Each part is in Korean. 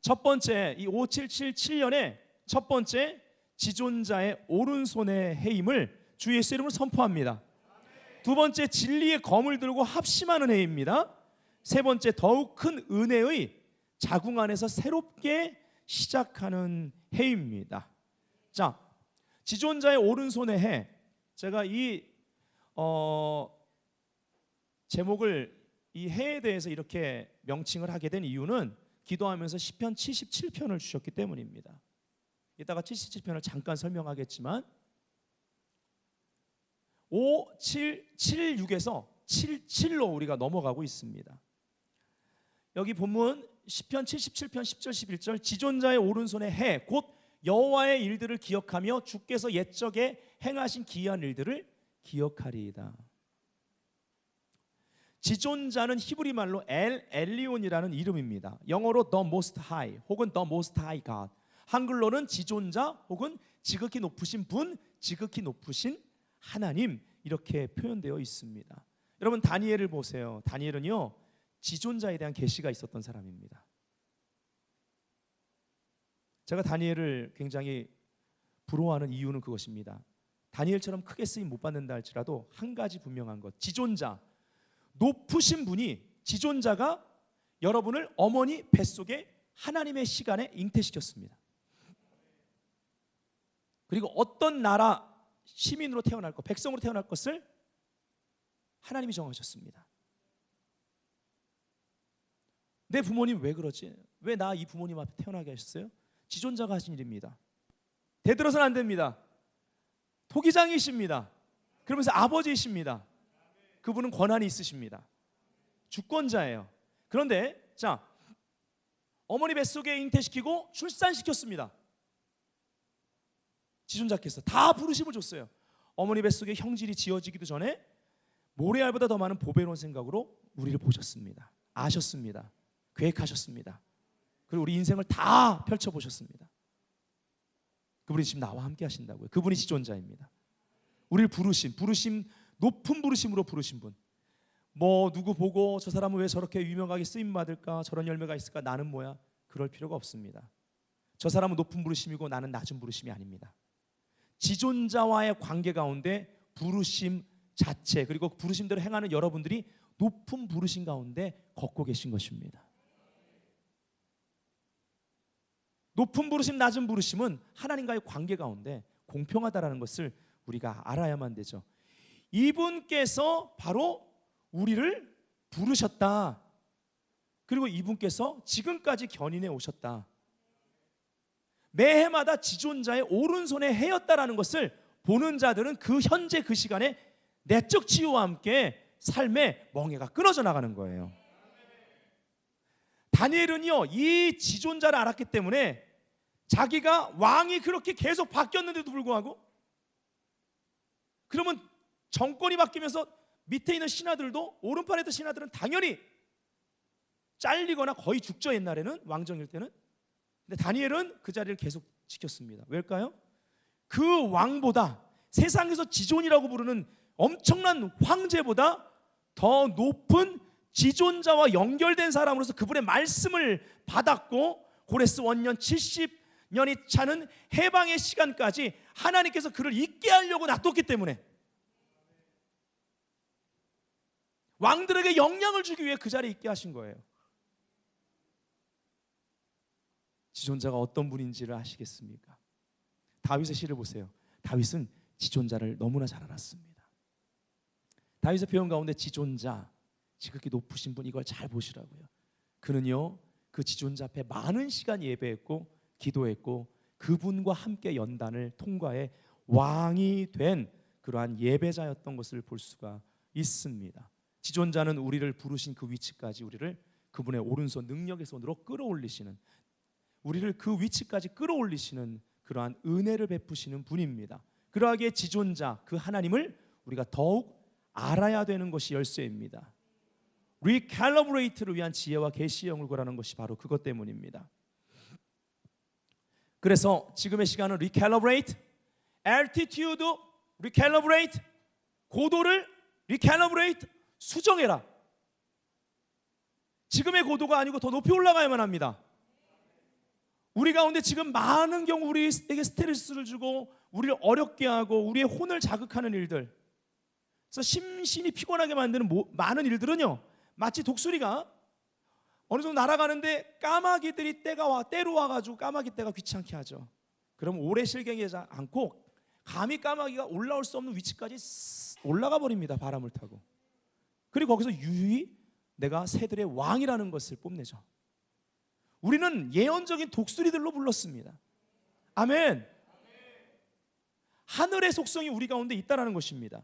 첫 번째 이 5777년에 첫 번째 지존자의 오른손의 해임을 주 예수 이름으로 선포합니다. 두 번째 진리의 검을 들고 합심하는 해입니다. 세 번째 더욱 큰 은혜의 자궁 안에서 새롭게 시작하는 해입니다. 자, 지존자의 오른손의 해. 제가 이 어, 제목을 이 해에 대해서 이렇게 명칭을 하게 된 이유는 기도하면서 시편 77편을 주셨기 때문입니다. 이따가 77편을 잠깐 설명하겠지만 5, 7, 7, 6에서 7, 7로 우리가 넘어가고 있습니다. 여기 본문 시편 77편 10절 11절 지존자의 오른손에 해곧 여호와의 일들을 기억하며 주께서 옛적에 행하신 기이한 일들을 기억하리이다. 지존자는 히브리 말로 엘 엘리온이라는 이름입니다. 영어로 the most high 혹은 the most high God. 한글로는 지존자 혹은 지극히 높으신 분, 지극히 높으신 하나님 이렇게 표현되어 있습니다. 여러분 다니엘을 보세요. 다니엘은요 지존자에 대한 계시가 있었던 사람입니다. 제가 다니엘을 굉장히 부러워하는 이유는 그것입니다. 다니엘처럼 크게 쓰임 못 받는다 할지라도 한 가지 분명한 것. 지존자 높으신 분이 지존자가 여러분을 어머니 뱃속에 하나님의 시간에 잉태시켰습니다. 그리고 어떤 나라 시민으로 태어날 것, 백성으로 태어날 것을 하나님이 정하셨습니다. 내 부모님 왜 그러지? 왜 나 이 부모님 앞에 태어나게 하셨어요? 지존자가 하신 일입니다. 대들어서는 안 됩니다. 토기장이십니다. 그러면서 아버지이십니다. 그분은 권한이 있으십니다. 주권자예요. 그런데 자 어머니 뱃속에 잉태시키고 출산시켰습니다. 지존자께서 다 부르심을 줬어요. 어머니 뱃속에 형질이 지어지기도 전에 모래알보다 더 많은 보배로운 생각으로 우리를 보셨습니다. 아셨습니다. 계획하셨습니다. 그리고 우리 인생을 다 펼쳐 보셨습니다. 그분이 지금 나와 함께 하신다고요. 그분이 지존자입니다. 우리를 부르심, 부르심 높은 부르심으로 부르신 분. 뭐 누구 보고 저 사람은 왜 저렇게 유명하게 쓰임 받을까? 저런 열매가 있을까? 나는 뭐야? 그럴 필요가 없습니다. 저 사람은 높은 부르심이고 나는 낮은 부르심이 아닙니다. 지존자와의 관계 가운데 부르심 자체 그리고 부르심대로 행하는 여러분들이 높은 부르심 가운데 걷고 계신 것입니다. 높은 부르심, 낮은 부르심은 하나님과의 관계 가운데 공평하다라는 것을 우리가 알아야만 되죠. 이분께서 바로 우리를 부르셨다. 그리고 이분께서 지금까지 견인해 오셨다. 매해마다 지존자의 오른손에 해였다라는 것을 보는 자들은 그 현재 그 시간에 내적 치유와 함께 삶의 멍해가 끊어져 나가는 거예요. 다니엘은요, 이 지존자를 알았기 때문에 자기가 왕이 그렇게 계속 바뀌었는데도 불구하고 그러면 정권이 바뀌면서 밑에 있는 신하들도 오른팔에 있던 신하들은 당연히 잘리거나 거의 죽죠 옛날에는. 왕정일 때는. 근데 다니엘은 그 자리를 계속 지켰습니다. 왜일까요? 그 왕보다 세상에서 지존이라고 부르는 엄청난 황제보다 더 높은 지존자와 연결된 사람으로서 그분의 말씀을 받았고 고레스 원년 70년이 차는 해방의 시간까지 하나님께서 그를 있게 하려고 놔뒀기 때문에 왕들에게 영향을 주기 위해 그 자리에 있게 하신 거예요. 지존자가 어떤 분인지를 아시겠습니까? 다윗의 시를 보세요. 다윗은 지존자를 너무나 잘 알았습니다. 다윗의 표현 가운데 지존자, 지극히 높으신 분 이걸 잘 보시라고요. 그는요 그 지존자 앞에 많은 시간 예배했고 기도했고 그분과 함께 연단을 통과해 왕이 된 그러한 예배자였던 것을 볼 수가 있습니다. 지존자는 우리를 부르신 그 위치까지 우리를 그분의 오른손 능력의 손으로 끌어올리시는 우리를 그 위치까지 끌어올리시는 그러한 은혜를 베푸시는 분입니다. 그러하기에 지존자 그 하나님을 우리가 더욱 알아야 되는 것이 열쇠입니다. 리칼러브레이트를 위한 지혜와 계시의 영을 구하는 것이 바로 그것 때문입니다. 그래서 지금의 시간은 리칼러브레이트, altitude 리칼러브레이트, 고도를 리칼러브레이트 수정해라. 지금의 고도가 아니고 더 높이 올라가야만 합니다. 우리 가운데 지금 많은 경우 우리에게 스트레스를 주고 우리를 어렵게 하고 우리의 혼을 자극하는 일들. 그래서 심신이 피곤하게 만드는 모- 많은 일들은요. 마치 독수리가 어느 정도 날아가는데 까마귀들이 때가 와 때로 와가지고 까마귀 때가 귀찮게 하죠. 그럼 오래 실갱이하지 않고 감히 까마귀가 올라올 수 없는 위치까지 스- 올라가 버립니다. 바람을 타고. 그리고 거기서 유유히 내가 새들의 왕이라는 것을 뽐내죠. 우리는 예언적인 독수리들로 불렀습니다. 아멘. 하늘의 속성이 우리 가운데 있다라는 것입니다.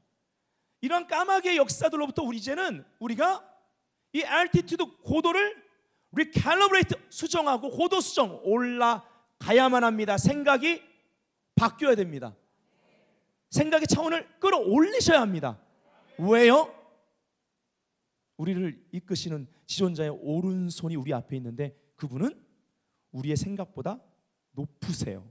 이런 까마귀의 역사들로부터 우리 이제는 우리가 이 알티튜드 고도를 리칼러브레이트 수정하고 고도 수정 올라가야만 합니다. 생각이 바뀌어야 됩니다. 생각의 차원을 끌어올리셔야 합니다. 왜요? 우리를 이끄시는 지존자의 오른손이 우리 앞에 있는데 그분은 우리의 생각보다 높으세요.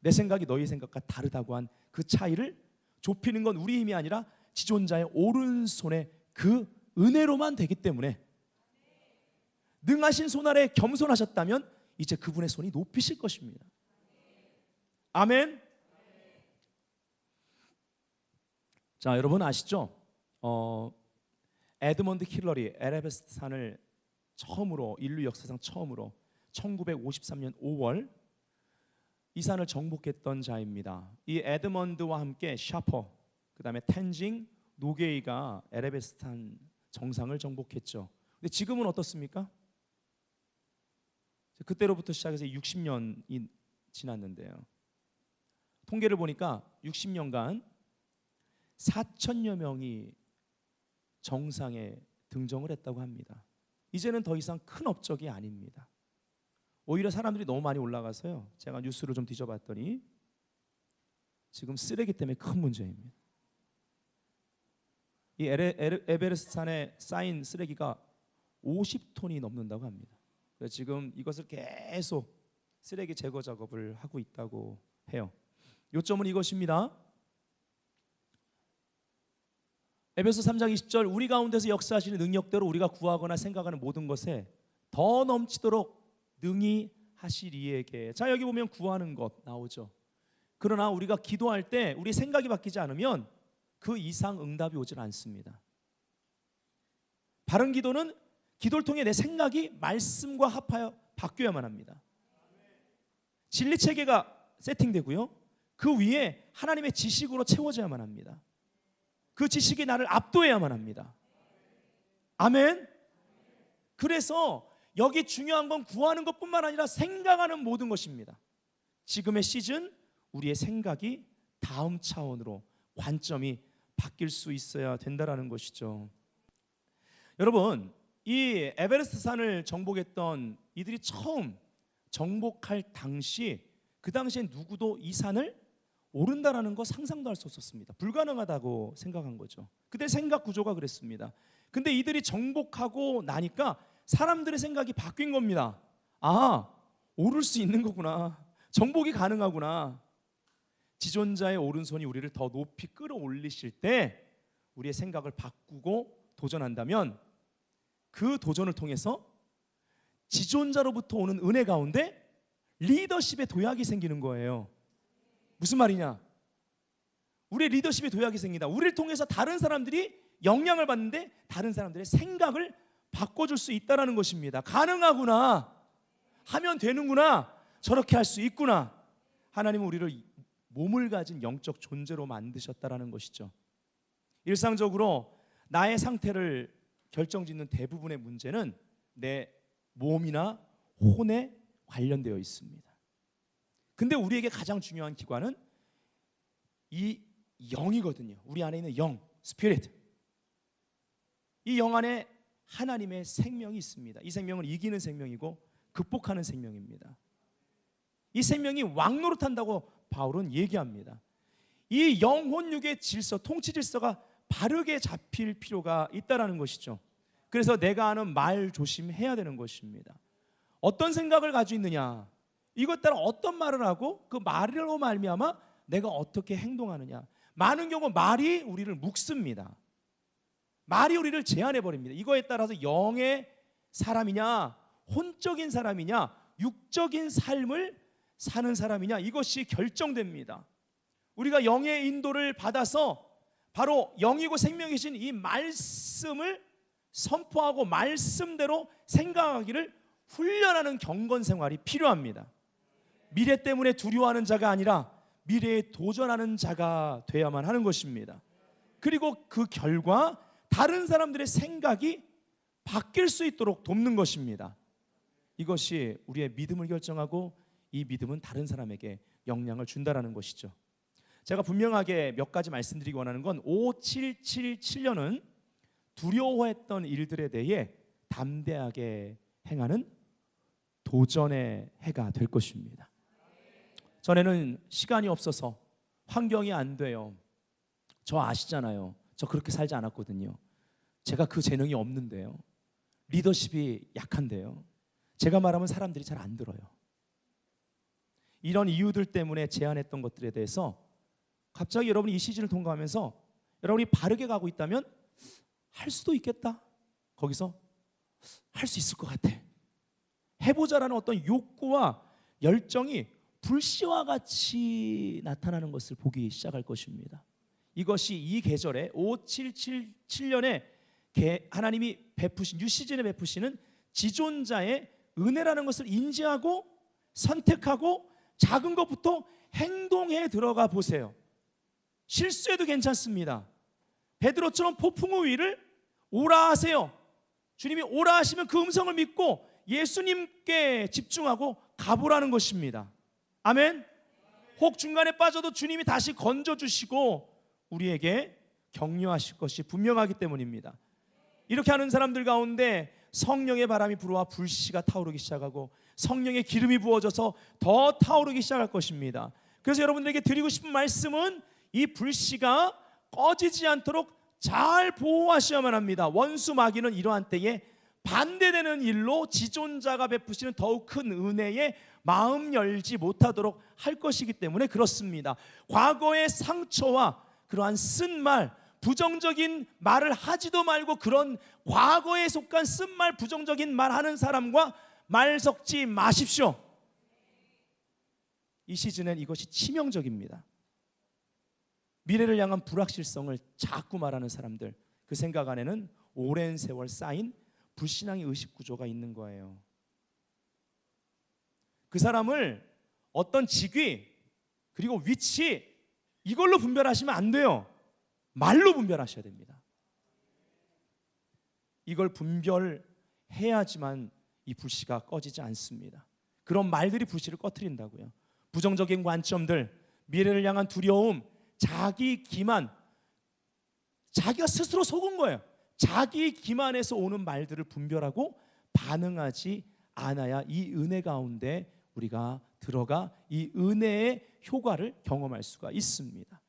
내 생각이 너희 생각과 다르다고 한 그 차이를 좁히는 건 우리 힘이 아니라 지존자의 오른손의 그 은혜로만 되기 때문에 능하신 손 아래 겸손하셨다면 이제 그분의 손이 높이실 것입니다. 아멘. 자, 여러분 아시죠? 어, 에드먼드 킬러리 에레베스트 산을 처음으로 인류 역사상 처음으로 1953년 5월 이 산을 정복했던 자입니다. 이 에드먼드와 함께 샤퍼, 그다음에 텐징, 노게이가 에레베스탄 정상을 정복했죠. 근데 지금은 어떻습니까? 그때로부터 시작해서 60년이 지났는데요. 통계를 보니까 60년간 4천여 명이 정상에 등정을 했다고 합니다. 이제는 더 이상 큰 업적이 아닙니다. 오히려 사람들이 너무 많이 올라가서요. 제가 뉴스를 좀 뒤져봤더니 지금 쓰레기 때문에 큰 문제입니다. 이 에베레스트 산에 쌓인 쓰레기가 50톤이 넘는다고 합니다. 지금 이것을 계속 쓰레기 제거 작업을 하고 있다고 해요. 요점은 이것입니다. 에베소 3장 20절 우리 가운데서 역사하시는 능력대로 우리가 구하거나 생각하는 모든 것에 더 넘치도록 능히 하시리에게. 자 여기 보면 구하는 것 나오죠. 그러나 우리가 기도할 때 우리 생각이 바뀌지 않으면 그 이상 응답이 오질 않습니다. 바른 기도는 기도를 통해 내 생각이 말씀과 합하여 바뀌어야만 합니다. 진리 체계가 세팅되고요. 그 위에 하나님의 지식으로 채워져야만 합니다. 그 지식이 나를 압도해야만 합니다. 아멘. 그래서 여기 중요한 건 구하는 것뿐만 아니라 생각하는 모든 것입니다. 지금의 시즌 우리의 생각이 다음 차원으로 관점이 바뀔 수 있어야 된다라는 것이죠. 여러분, 이 에베레스트 산을 정복했던 이들이 처음 정복할 당시 그 당시에 누구도 이 산을 오른다라는 거 상상도 할 수 없었습니다. 불가능하다고 생각한 거죠. 그때 생각 구조가 그랬습니다. 근데 이들이 정복하고 나니까 사람들의 생각이 바뀐 겁니다. 아, 오를 수 있는 거구나. 정복이 가능하구나. 지존자의 오른손이 우리를 더 높이 끌어올리실 때 우리의 생각을 바꾸고 도전한다면 그 도전을 통해서 지존자로부터 오는 은혜 가운데 리더십의 도약이 생기는 거예요. 무슨 말이냐? 우리의 리더십의 도약이 생긴다. 우리를 통해서 다른 사람들이 영향을 받는데 다른 사람들의 생각을 바꿔줄 수 있다라는 것입니다. 가능하구나. 하면 되는구나. 저렇게 할 수 있구나. 하나님은 우리를 몸을 가진 영적 존재로 만드셨다라는 것이죠. 일상적으로 나의 상태를 결정짓는 대부분의 문제는 내 몸이나 혼에 관련되어 있습니다. 근데 우리에게 가장 중요한 기관은 이 영이거든요. 우리 안에 있는 영, 스피릿. 이 영 안에 하나님의 생명이 있습니다. 이 생명은 이기는 생명이고 극복하는 생명입니다. 이 생명이 왕노릇 한다고 바울은 얘기합니다. 이 영혼육의 질서, 통치 질서가 바르게 잡힐 필요가 있다라는 것이죠. 그래서 내가 하는 말 조심해야 되는 것입니다. 어떤 생각을 가지고 있느냐? 이것 따라 어떤 말을 하고 그 말로 말미암아 내가 어떻게 행동하느냐? 많은 경우 말이 우리를 묶습니다. 말이 우리를 제한해 버립니다. 이거에 따라서 영의 사람이냐, 혼적인 사람이냐, 육적인 삶을 사는 사람이냐 이것이 결정됩니다. 우리가 영의 인도를 받아서 바로 영이고 생명이신 이 말씀을 선포하고 말씀대로 생각하기를 훈련하는 경건 생활이 필요합니다. 미래 때문에 두려워하는 자가 아니라 미래에 도전하는 자가 돼야만 하는 것입니다. 그리고 그 결과 다른 사람들의 생각이 바뀔 수 있도록 돕는 것입니다. 이것이 우리의 믿음을 결정하고 이 믿음은 다른 사람에게 영향을 준다라는 것이죠. 제가 분명하게 몇 가지 말씀드리기 원하는 건 5777년은 두려워했던 일들에 대해 담대하게 행하는 도전의 해가 될 것입니다. 전에는 시간이 없어서 환경이 안 돼요. 저 아시잖아요. 저 그렇게 살지 않았거든요. 제가 그 재능이 없는데요. 리더십이 약한데요. 제가 말하면 사람들이 잘 안 들어요. 이런 이유들 때문에 제안했던 것들에 대해서 갑자기 여러분이 이 시즌을 통과하면서 여러분이 바르게 가고 있다면 할 수도 있겠다. 거기서 할 수 있을 것 같아. 해보자라는 어떤 욕구와 열정이 불씨와 같이 나타나는 것을 보기 시작할 것입니다. 이것이 이 계절에 5777년에 하나님이 베푸신 뉴 시즌에 베푸시는 지존자의 은혜라는 것을 인지하고 선택하고 작은 것부터 행동에 들어가 보세요. 실수해도 괜찮습니다. 베드로처럼 폭풍우 위를 오라 하세요. 주님이 오라 하시면 그 음성을 믿고 예수님께 집중하고 가보라는 것입니다. 아멘. 혹 중간에 빠져도 주님이 다시 건져 주시고 우리에게 격려하실 것이 분명하기 때문입니다. 이렇게 하는 사람들 가운데 성령의 바람이 불어와 불씨가 타오르기 시작하고 성령의 기름이 부어져서 더 타오르기 시작할 것입니다. 그래서 여러분들에게 드리고 싶은 말씀은 이 불씨가 꺼지지 않도록 잘 보호하셔야만 합니다. 원수 마귀는 이러한 때에 반대되는 일로 지존자가 베푸시는 더욱 큰 은혜에 마음 열지 못하도록 할 것이기 때문에 그렇습니다. 과거의 상처와 그러한 쓴 말, 부정적인 말을 하지도 말고 그런 과거에 속한 쓴 말, 부정적인 말 하는 사람과 말 섞지 마십시오. 이 시즌엔 이것이 치명적입니다. 미래를 향한 불확실성을 자꾸 말하는 사람들, 그 생각 안에는 오랜 세월 쌓인 불신앙의 의식 구조가 있는 거예요. 그 사람을 어떤 직위 그리고 위치 이걸로 분별하시면 안 돼요. 말로 분별하셔야 됩니다. 이걸 분별해야지만 이 불씨가 꺼지지 않습니다. 그런 말들이 불씨를 꺼트린다고요. 부정적인 관점들, 미래를 향한 두려움, 자기 기만, 자기가 스스로 속은 거예요. 자기 기만에서 오는 말들을 분별하고 반응하지 않아야 이 은혜 가운데 우리가 들어가 이 은혜의 효과를 경험할 수가 있습니다.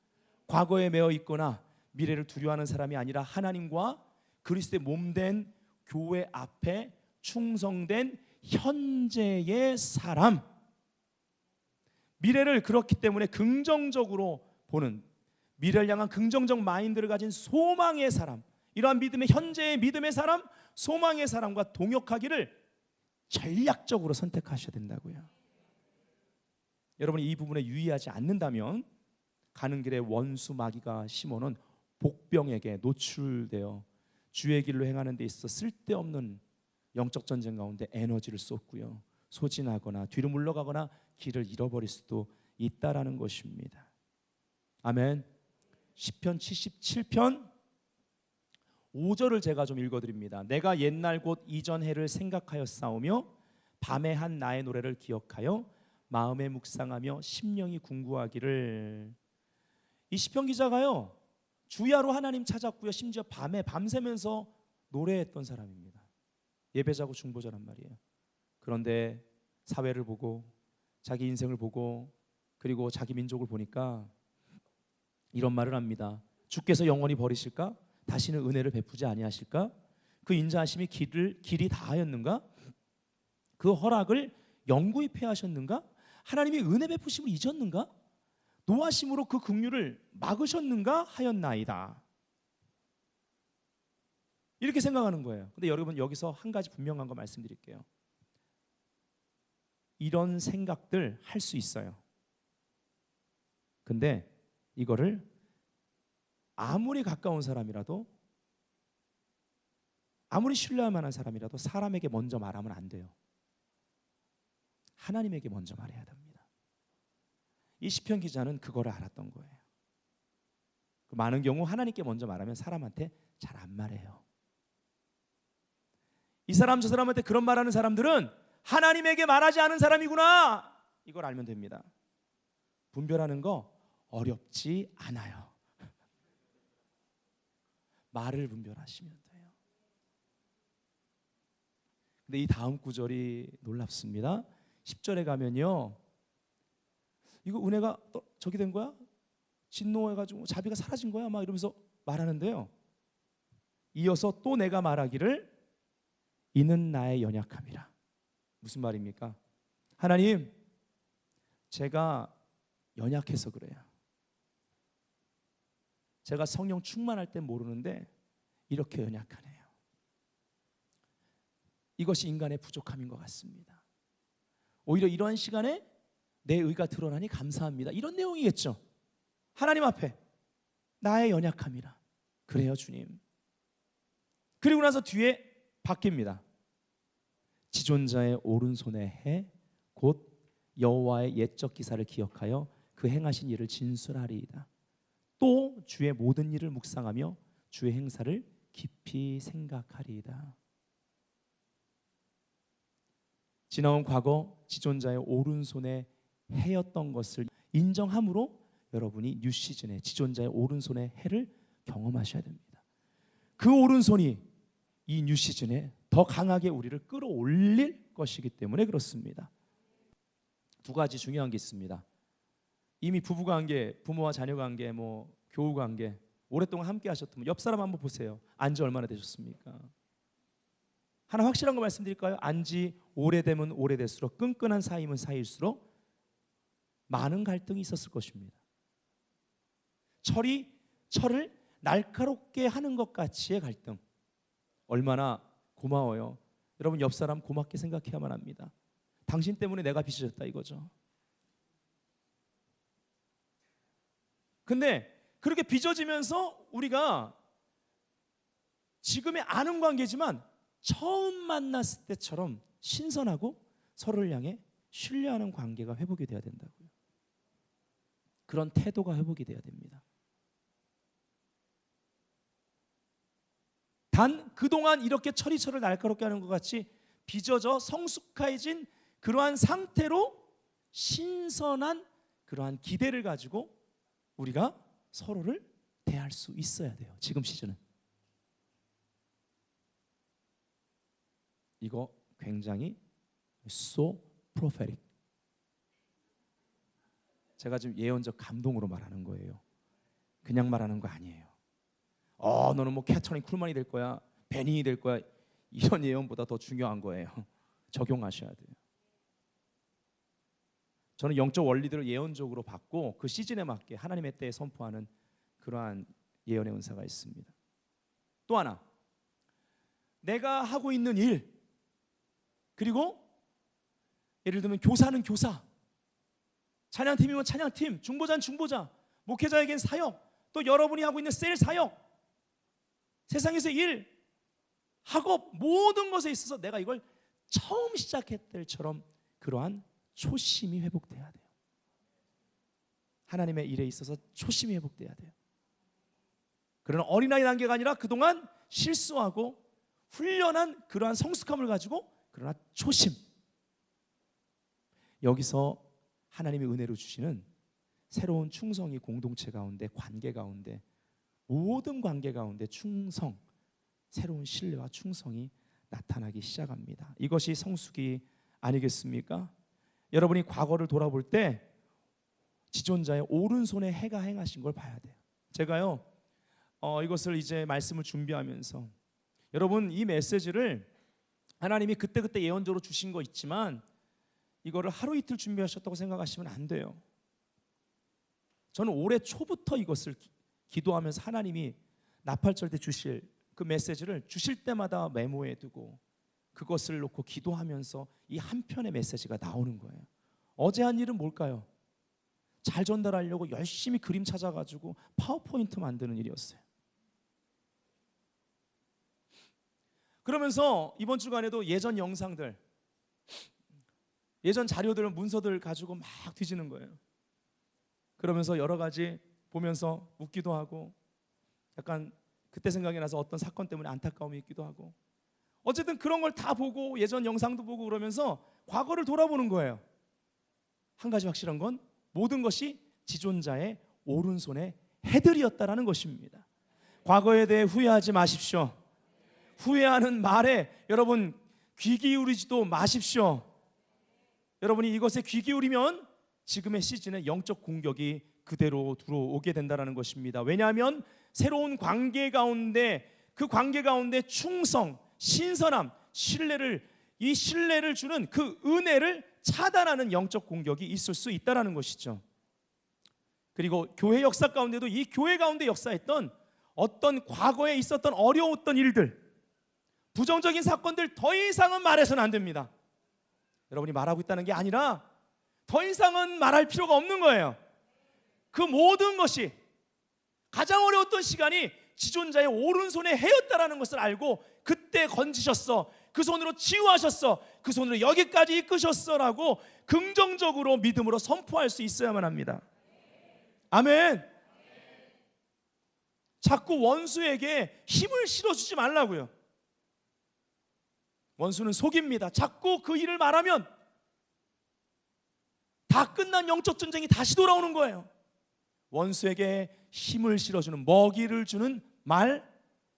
과거에 매어 있거나 미래를 두려워하는 사람이 아니라 하나님과 그리스도의 몸된 교회 앞에 충성된 현재의 사람. 미래를 그렇기 때문에 긍정적으로 보는 미래를 향한 긍정적 마인드를 가진 소망의 사람. 이러한 믿음의 현재의 믿음의 사람, 소망의 사람과 동역하기를 전략적으로 선택하셔야 된다고요. 여러분이 이 부분에 유의하지 않는다면 가는 길에 원수 마귀가 심어놓은 복병에게 노출되어 주의 길로 행하는 데 있어 쓸데없는 영적 전쟁 가운데 에너지를 쏟고요. 소진하거나 뒤로 물러가거나 길을 잃어버릴 수도 있다라는 것입니다. 아멘. 시편 77편 5절을 제가 좀 읽어 드립니다. 내가 옛날 곧 이전 해를 생각하여 싸우며 밤에 한 나의 노래를 기억하여 마음에 묵상하며 심령이 궁구하기를 이 시편 기자가요. 주야로 하나님 찾았고요. 심지어 밤에 밤새면서 노래했던 사람입니다. 예배자고 중보자란 말이에요. 그런데 사회를 보고 자기 인생을 보고 그리고 자기 민족을 보니까 이런 말을 합니다. 주께서 영원히 버리실까? 다시는 은혜를 베푸지 아니하실까? 그 인자하심이 길을 길이 다하였는가? 그 허락을 영구히 폐하셨는가? 하나님이 은혜 베푸심을 잊었는가? 노하심으로 그 긍휼을 막으셨는가 하였나이다. 이렇게 생각하는 거예요. 근데 여러분 여기서 한 가지 분명한 거 말씀드릴게요. 이런 생각들 할 수 있어요. 근데 이거를 아무리 가까운 사람이라도 아무리 신뢰할 만한 사람이라도 사람에게 먼저 말하면 안 돼요. 하나님에게 먼저 말해야 됩니다. 이 시편 기자는 그거를 알았던 거예요. 그 많은 경우 하나님께 먼저 말하면 사람한테 잘 안 말해요. 이 사람 저 사람한테 그런 말하는 사람들은 하나님에게 말하지 않은 사람이구나. 이걸 알면 됩니다. 분별하는 거 어렵지 않아요. 말을 분별하시면 돼요. 근데 이 다음 구절이 놀랍습니다. 10절에 가면요. 이거 은혜가 또 저기 된 거야? 진노해가지고 자비가 사라진 거야? 막 이러면서 말하는데요. 이어서 또 내가 말하기를 이는 나의 연약함이라. 무슨 말입니까? 하나님, 제가 연약해서 그래요. 제가 성령 충만할 땐 모르는데 이렇게 연약하네요. 이것이 인간의 부족함인 것 같습니다. 오히려 이러한 시간에 내 의가 드러나니 감사합니다. 이런 내용이겠죠. 하나님 앞에 나의 연약함이라. 그래요, 주님. 그리고 나서 뒤에 바뀝니다. 지존자의 오른손에 해곧 여호와의 옛적 기사를 기억하여 그 행하신 일을 진술하리이다. 또 주의 모든 일을 묵상하며 주의 행사를 깊이 생각하리이다. 지나온 과거 지존자의 오른손에 해였던 것을 인정함으로 여러분이 뉴 시즌에 지존자의 오른손의 해를 경험하셔야 됩니다. 그 오른손이 이 뉴 시즌에 더 강하게 우리를 끌어올릴 것이기 때문에 그렇습니다. 두 가지 중요한 게 있습니다. 이미 부부 관계, 부모와 자녀 관계, 뭐 교우 관계 오랫동안 함께 하셨다면 옆 사람 한번 보세요. 안지 얼마나 되셨습니까? 하나 확실한 거 말씀드릴까요? 안지 오래되면 오래될수록 끈끈한 사이면 사이일수록 많은 갈등이 있었을 것입니다. 철이 철을 날카롭게 하는 것 같이의 갈등. 얼마나 고마워요. 여러분 옆 사람 고맙게 생각해야만 합니다. 당신 때문에 내가 빚어졌다 이거죠. 근데 그렇게 빚어지면서 우리가 지금의 아는 관계지만 처음 만났을 때처럼 신선하고 서로를 향해 신뢰하는 관계가 회복이 돼야 된다고요. 그런 태도가 회복이 돼야 됩니다. 단 그동안 이렇게 처리처를 날카롭게 하는 것 같이 빚어져 성숙해진 그러한 상태로 신선한 그러한 기대를 가지고 우리가 서로를 대할 수 있어야 돼요. 지금 시즌은. 이거 굉장히 so prophetic. 제가 지금 예언적 감동으로 말하는 거예요. 그냥 말하는 거 아니에요. 어, 너는 뭐 캐터링 쿨만이 될 거야, 베닝이 될 거야. 이런 예언보다 더 중요한 거예요. 적용하셔야 돼요. 저는 영적 원리들을 예언적으로 받고 그 시즌에 맞게 하나님의 때에 선포하는 그러한 예언의 은사가 있습니다. 또 하나, 내가 하고 있는 일 그리고 예를 들면 교사는 교사, 찬양팀이면 찬양팀, 중보자는 중보자, 목회자에겐 사역, 또 여러분이 하고 있는 셀 사역, 세상에서 일, 학업 모든 것에 있어서 내가 이걸 처음 시작했을 때처럼 그러한 초심이 회복돼야 돼요. 하나님의 일에 있어서 초심이 회복돼야 돼요. 그런 어린아이 단계가 아니라 그동안 실수하고 훈련한 그러한 성숙함을 가지고 그러나 초심. 여기서 하나님의 은혜로 주시는 새로운 충성이 공동체 가운데 관계 가운데 모든 관계 가운데 충성, 새로운 신뢰와 충성이 나타나기 시작합니다. 이것이 성숙이 아니겠습니까? 여러분이 과거를 돌아볼 때 지존자의 오른손에 해가 행하신 걸 봐야 돼요. 제가요 어, 이것을 이제 말씀을 준비하면서 여러분 이 메시지를 하나님이 그때 그때 예언적으로 주신 거 있지만 이거를 하루 이틀 준비하셨다고 생각하시면 안 돼요. 저는 올해 초부터 이것을 기도하면서 하나님이 나팔절 때 주실 그 메시지를 주실 때마다 메모해 두고 그것을 놓고 기도하면서 이 한 편의 메시지가 나오는 거예요. 어제 한 일은 뭘까요? 잘 전달하려고 열심히 그림 찾아가지고 파워포인트 만드는 일이었어요. 그러면서 이번 주간에도 예전 영상들, 예전 자료들, 문서들 가지고 막 뒤지는 거예요. 그러면서 여러 가지 보면서 웃기도 하고 약간 그때 생각이 나서 어떤 사건 때문에 안타까움이 있기도 하고 어쨌든 그런 걸 다 보고 예전 영상도 보고 그러면서 과거를 돌아보는 거예요. 한 가지 확실한 건 모든 것이 지존자의 오른손의 해들이었다라는 것입니다. 과거에 대해 후회하지 마십시오. 후회하는 말에 여러분 귀 기울이지도 마십시오. 여러분이 이것에 귀 기울이면 지금의 시즌에 영적 공격이 그대로 들어오게 된다라는 것입니다. 왜냐하면 새로운 관계 가운데 그 관계 가운데 충성, 신선함, 신뢰를 이 신뢰를 주는 그 은혜를 차단하는 영적 공격이 있을 수 있다라는 것이죠. 그리고 교회 역사 가운데도 이 교회 가운데 역사했던 어떤 과거에 있었던 어려웠던 일들, 부정적인 사건들 더 이상은 말해서는 안 됩니다. 여러분이 말하고 있다는 게 아니라 더 이상은 말할 필요가 없는 거예요. 그 모든 것이 가장 어려웠던 시간이 지존자의 오른손에 해였다라는 것을 알고 그때 건지셨어. 그 손으로 치유하셨어. 그 손으로 여기까지 이끄셨어라고 긍정적으로 믿음으로 선포할 수 있어야만 합니다. 아멘. 자꾸 원수에게 힘을 실어주지 말라고요. 원수는 속입니다. 자꾸 그 일을 말하면 다 끝난 영적 전쟁이 다시 돌아오는 거예요. 원수에게 힘을 실어주는 먹이를 주는 말,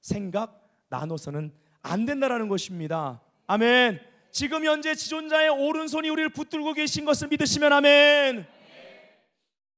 생각 나눠서는 안 된다라는 것입니다. 아멘. 지금 현재 지존자의 오른손이 우리를 붙들고 계신 것을 믿으시면 아멘.